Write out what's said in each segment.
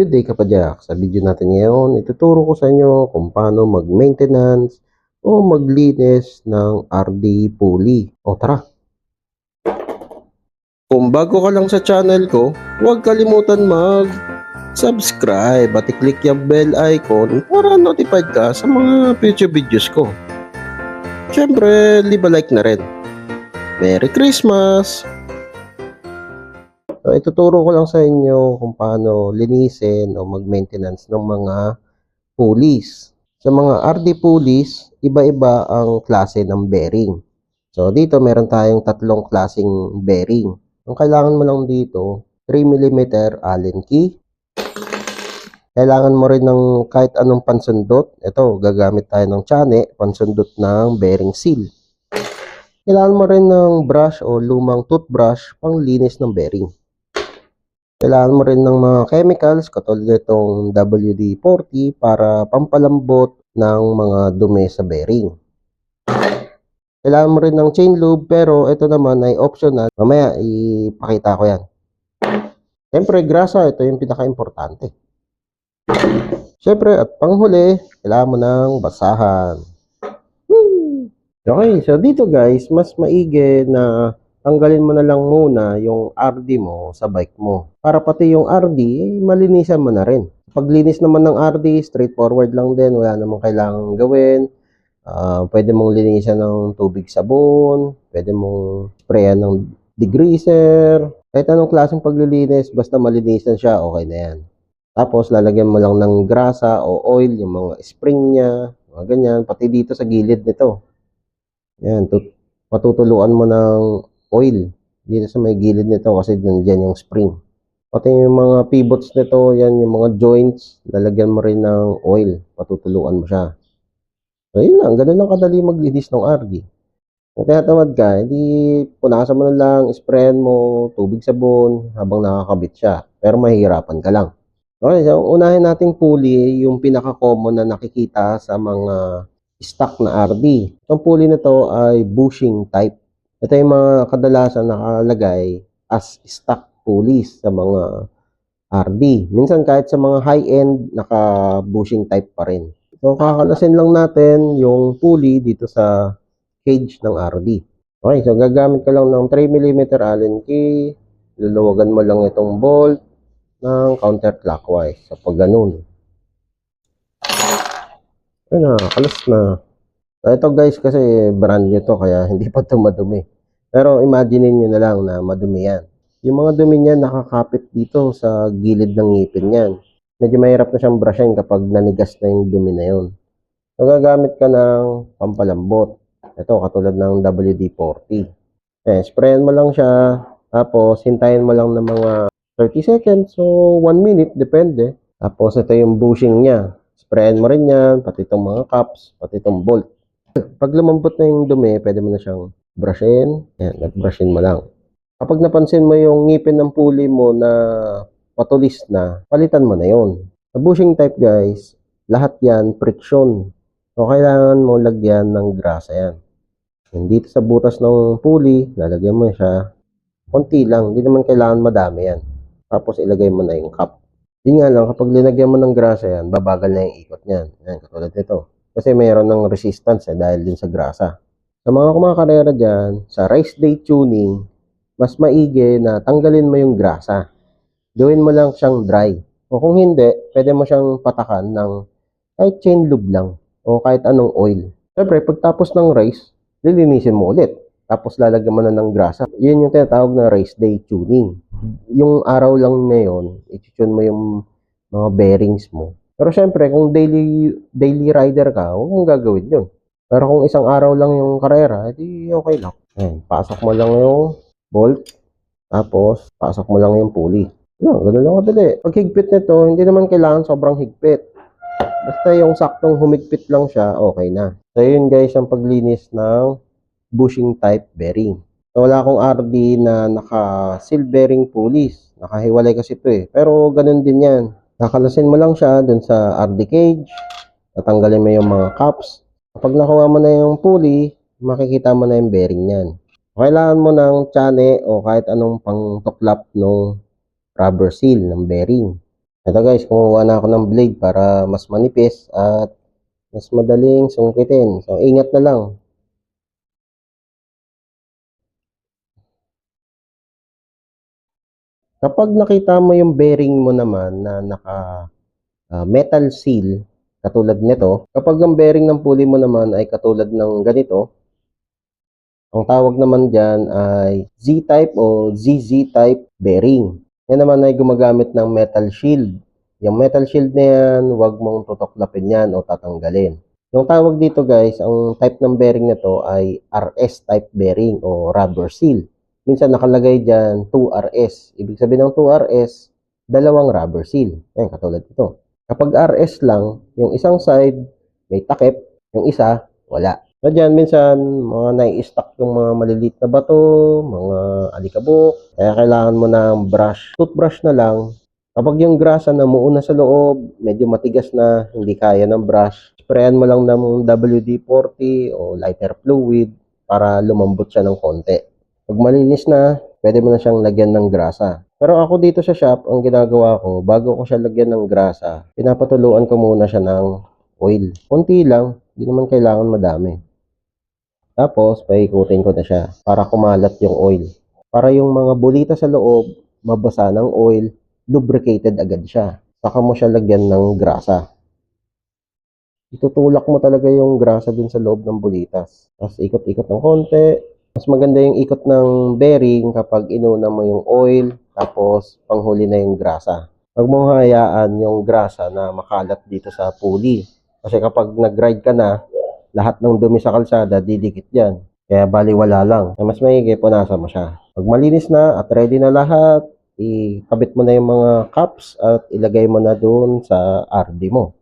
Good day kapadyak. Sa video natin ngayon, ituturo ko sa inyo kung paano mag-maintenance o maglinis ng RD pulley. O tara! Kung bago ka lang sa channel ko, huwag kalimutan mag-subscribe at i-click yung bell icon para notified ka sa mga future videos ko. Siyempre, leave a like na rin. Merry Christmas! So, ituturo ko lang sa inyo kung paano linisin o mag-maintenance ng mga pulleys. Sa mga RD pulleys, iba-iba ang klase ng bearing. So, dito meron tayong tatlong klaseng bearing. Ang kailangan mo lang dito, 3mm Allen key. Kailangan mo rin ng kahit anong pansundot. Ito, gagamit tayo ng tsane, pansundot ng bearing seal. Kailangan mo rin ng brush o lumang toothbrush pang linis ng bearing. Kailangan mo rin ng mga chemicals katulad nitong WD-40 para pampalambot ng mga dumi sa bearing. Kailangan mo rin ng chain lube pero ito naman ay optional. Mamaya ipakita ko yan. Siyempre grasa, ito yung pinaka-importante. Siyempre at panghuli, kailangan mo ng basahan. Okay, so dito guys, mas maigi na tanggalin mo na lang muna yung RD mo sa bike mo. Para pati yung RD, malinisan mo na rin. Paglinis naman ng RD, straightforward lang din. Wala namang kailangan gawin. Ah, pwede mong linisan ng tubig sabon. Pwede mong sprayan ng degreaser. Kahit anong klaseng paglilinis, basta malinisan siya, okay na yan. Tapos, lalagyan mo lang ng grasa o oil, yung mga spring niya, mga ganyan. Pati dito sa gilid nito. Yan, tut- patutuluan mo ng oil dito sa may gilid nito kasi nandiyan yung spring. Pati yung mga pivots nito, yan yung mga joints, lalagyan mo rin ng oil, patutuluan mo siya. So yun lang, ganun lang kadali maglinis ng RD. Kung tinatamad ka, hindi punasan mo na lang, sprayan mo, tubig sabon habang nakakabit siya. Pero mahihirapan ka lang. Okay, so unahin nating pulley, yung pinaka-common na nakikita sa mga stock na RD. Itong pulley na to ay bushing type. Ito yung mga kadalasan nakalagay as stock pulleys sa mga RD. Minsan kahit sa mga high-end, naka-bushing type pa rin. So, kakalasin lang natin yung pulley dito sa cage ng RD. Okay, so gagamit ka lang ng 3mm Allen key. Luluwagan mo lang itong bolt ng counterclockwise. So, pag ganun. Ayun na, kalas na. So, ito guys kasi brand new to kaya hindi pa ito madumi. Pero imagine niyo na lang na madumi yan. Yung mga dumi niyan nakakapit dito sa gilid ng ngipin niyan. Medyo mahirap na siyang brushin kapag nanigas na yung dumi na yun. So, gagamit ka ng pampalambot. Ito, katulad ng WD-40. Eh, sprayan mo lang siya. Tapos, hintayin mo lang ng mga 30 seconds. So, 1 minute, depende. Tapos, ito yung bushing niya. Sprayan mo rin yan, pati itong mga caps, pati itong bolt. Pag lumambot na yung dumi, pwede mo na siyang brushin. Yan, nag-brushin mo lang. Kapag napansin mo yung ngipin ng pulley mo na patulis na, palitan mo na yon. Sa bushing type guys, lahat yan friction. So, kailangan mo lagyan ng grasa yan. Yan, dito sa butas ng pulley, lalagyan mo siya. Konti lang, hindi naman kailangan madami yan. Tapos ilagay mo na yung cup. Yun nga lang, kapag linagyan mo ng grasa yan, babagal na yung ikot niyan. Yan, katulad nito. Kasi mayroon ng resistance eh, dahil din sa grasa. Sa mga kumakarera dyan, sa race day tuning, mas maigi na tanggalin mo yung grasa. Gawin mo lang siyang dry. O kung hindi, pwede mo siyang patakan ng kahit chain lube lang o kahit anong oil. Siyempre, pagtapos ng race, lilinisin mo ulit. Tapos lalagyan mo na ng grasa. Yun yung tinatawag na race day tuning. Yung araw lang na yun, i-tune mo yung mga bearings mo. Pero syempre, kung daily daily rider ka, huwag mong gagawin yun. Pero kung isang araw lang yung karera, edi okay lang. Ayan, pasok mo lang yung bolt, tapos pasok mo lang yung pulley. No, ganun lang kadali. Pag higpit nito, hindi naman kailangan sobrang higpit. Basta yung saktong humigpit lang siya, okay na. So yun guys, ang paglinis ng bushing type bearing. So, wala akong RD na naka-seal bearing pulleys. Nakahiwalay kasi ito eh. Pero ganun din yan. Nakalasin mo lang siya dun sa RD cage. Tatanggalin mo yung mga caps. Kapag nakuha mo na yung pulley, makikita mo na yung bearing niyan. Kailangan mo ng tsane o kahit anong pang tuklap ng rubber seal ng bearing. Ito guys, kumuha na ako ng blade para mas manipis at mas madaling sungkitin. So, ingat na lang. Kapag nakita mo yung bearing mo naman na naka ah, metal seal, katulad nito, kapag ang bearing ng pulley mo naman ay katulad ng ganito, ang tawag naman dyan ay Z-type o ZZ-type bearing. Yan naman ay gumagamit ng metal shield. Yung metal shield na yan, huwag mong tutuklapin yan o tatanggalin. Yung tawag dito guys, ang type ng bearing nito ay RS type bearing o rubber seal. Minsan nakalagay dyan 2RS. Ibig sabihin ng 2RS, dalawang rubber seal. Yan, katulad ito. Kapag RS lang, yung isang side may takip, yung isa wala. So dyan, minsan, mga nai-stack yung mga maliliit na bato, mga alikabok, kaya kailangan mo ng brush. Toothbrush na lang. Kapag yung grasa na muuna sa loob, medyo matigas na, hindi kaya ng brush, sprayan mo lang ng WD-40 o lighter fluid para lumambot siya ng konti. Pag malinis na, pwede mo na siyang lagyan ng grasa. Pero ako dito sa shop, ang ginagawa ko, bago ko siya lagyan ng grasa, pinapatuluan ko muna siya ng oil. Kunti lang, hindi naman kailangan madami. Tapos, paikutin ko na siya para kumalat yung oil. Para yung mga bulita sa loob, mabasa ng oil, lubricated agad siya. Saka mo siya lagyan ng grasa. Itutulak mo talaga yung grasa dun sa loob ng bulitas. Tapos ikot-ikot ng konti. Mas maganda yung ikot ng bearing kapag inuna mo yung oil, tapos panghuli na yung grasa. Huwag mong hayaan yung grasa na makalat dito sa pulley. Kasi kapag nag-ride ka na, lahat ng dumi sa kalsada, didikit yan. Kaya baliwala lang. Kaya mas maigi, punasan mo siya. Pag malinis na at ready na lahat, ikabit mo na yung mga cups at ilagay mo na doon sa RD mo.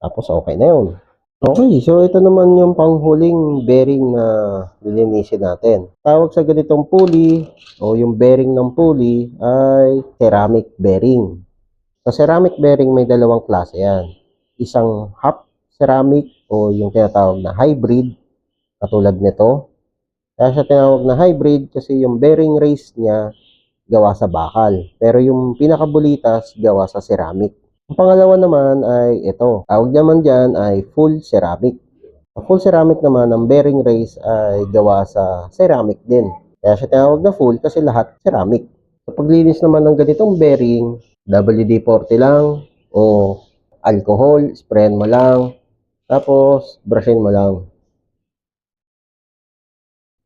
Tapos okay na yun. Okay, so ito naman yung panghuling bearing na lilinisin natin. Tawag sa ganitong pulley o yung bearing ng pulley ay ceramic bearing. Sa ceramic bearing may dalawang klase yan. Isang half ceramic o yung tinatawag na hybrid katulad nito. Kaya siya tinawag na hybrid kasi yung bearing race niya gawa sa bakal. Pero yung pinakabulitas gawa sa ceramic. Ang pangalawa naman ay ito. Tawag naman dyan ay full ceramic. Ang full ceramic naman, ang bearing race ay gawa sa ceramic din. Kaya siya tinawag na full kasi lahat ceramic. Sa paglinis naman ng ganitong bearing, WD-40 lang o alcohol, sprayan mo lang, tapos brushin mo lang.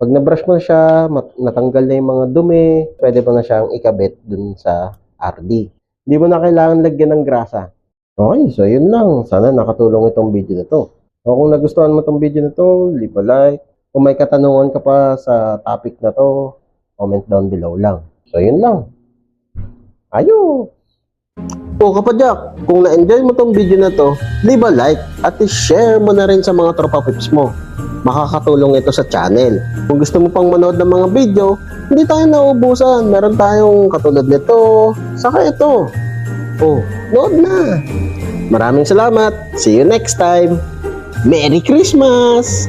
Pag na-brush mo na siya, natanggal na yung mga dumi, pwede mo na siyang ikabit dun sa RD. Hindi mo na kailangan lagyan ng grasa. Okay, so yun lang. Sana nakatulong itong video na to. O kung nagustuhan mo itong video na to, leave a like. Kung may katanungan ka pa sa topic na to, comment down below lang. So yun lang. Ayo! O kapadyak, kung na-enjoy mo tong video na to, leave a like at i-share mo na rin sa mga tropa pips mo. Makakatulong ito sa channel. Kung gusto mo pang manood ng mga video, hindi tayo naubusan. Meron tayong katulad nito, saka ito. Oh, nood na. Maraming salamat. See you next time. Merry Christmas!